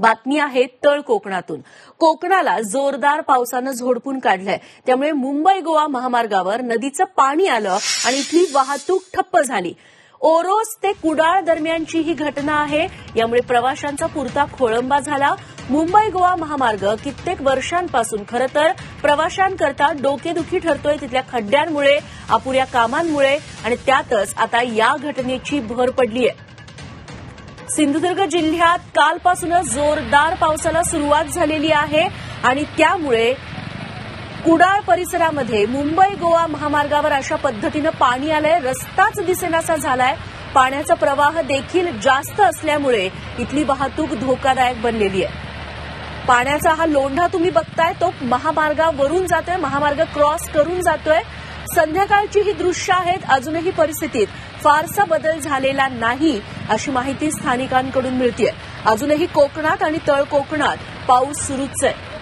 बातमी आहे तळ कोकणातून. कोकणाला जोरदार पावसानं झोडपून काढलंय. त्यामुळे मुंबई गोवा महामार्गावर नदीचं पाणी आलं आणि इथली वाहतूक ठप्प झाली. ओरोस ते कुडाळ दरम्यानची ही घटना आहे. यामुळे प्रवाशांचा पुरता खोळंबा झाला. मुंबई गोवा महामार्ग कित्येक वर्षांपासून खरं तर प्रवाशांकरता डोकेदुखी ठरतोय तिथल्या खड्ड्यांमुळे अपुऱ्या कामांमुळे आणि त्यातच आता या घटनेची भर पडली आहे सिंधुदुर्ग जिल्ह्यात कालपासूनच जोरदार पावसाला सुरुवात झालेली आहे आणि त्यामुळे कुडाळ परिसरामध्ये मुंबई गोवा महामार्गावर अशा पद्धतीनं पाणी आलंय. रस्ताच दिसेनासा झालाय. पाण्याचा प्रवाह देखील जास्त असल्यामुळे इथली वाहतूक धोकादायक बनलेली आहे. पाण्याचा हा लोंढा तुम्ही बघताय तो महामार्गावरून जातोय महामार्ग क्रॉस करून जातोय. संध्याकाळची ही दृश्य आहेत अजूनही परिस्थितीत फारसा बदल झालेला नाही अशी माहिती स्थानिकांकडून मिळतीय. अजूनही कोकणात आणि तळ कोकणात पाऊस सुरूच आहे.